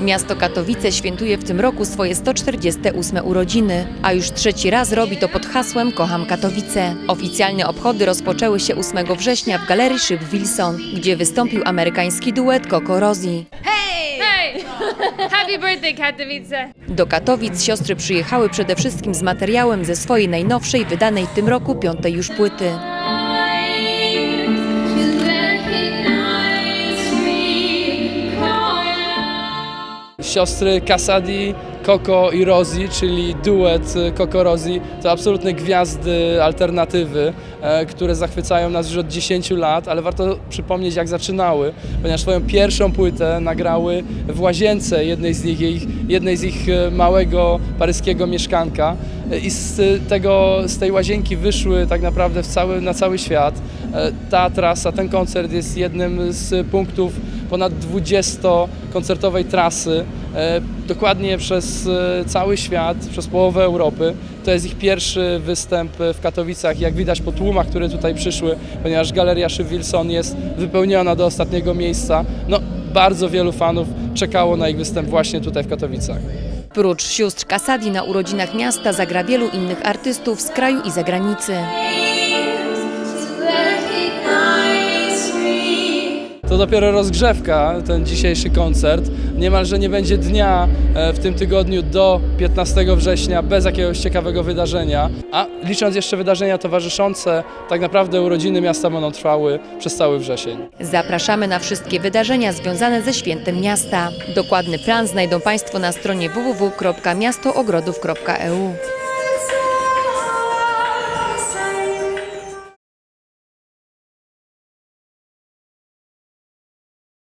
Miasto Katowice świętuje w tym roku swoje 148 urodziny, a już trzeci raz robi to pod hasłem Kocham Katowice. Oficjalne obchody rozpoczęły się 8 września w Galerii Szyb Wilson, gdzie wystąpił amerykański duet Coco Rosie. Hey! Happy birthday, Katowice! Do Katowic siostry przyjechały przede wszystkim z materiałem ze swojej najnowszej, wydanej w tym roku piątej już płyty. Siostry Casadi, Coco i Rosie, czyli duet Coco Rosie, to absolutne gwiazdy alternatywy, e, które zachwycają nas już od 10 lat, ale warto przypomnieć jak zaczynały, ponieważ swoją pierwszą płytę nagrały w łazience jednej z nich, jednej z ich e, małego paryskiego mieszkanka E, i z tego, z tej łazienki wyszły tak naprawdę cały, na cały świat. Ta trasa, ten koncert jest jednym z punktów ponad 20-koncertowej trasy, dokładnie przez e, cały świat, przez połowę Europy. To jest ich pierwszy występ w Katowicach, jak widać po tłumach, które tutaj przyszły, ponieważ Galeria Szyb Wilson jest wypełniona do ostatniego miejsca. No, bardzo wielu fanów czekało na ich występ właśnie tutaj w Katowicach. Prócz sióstr Casadi na urodzinach miasta zagra wielu innych artystów z kraju i zagranicy. To dopiero rozgrzewka, ten dzisiejszy koncert. Niemalże nie będzie dnia e, w tym tygodniu do 15 września bez jakiegoś ciekawego wydarzenia. A licząc jeszcze wydarzenia towarzyszące, tak naprawdę urodziny miasta będą trwały przez cały wrzesień. Zapraszamy na wszystkie wydarzenia związane ze świętem miasta. Dokładny plan znajdą Państwo na stronie www.miastoogrodów.eu.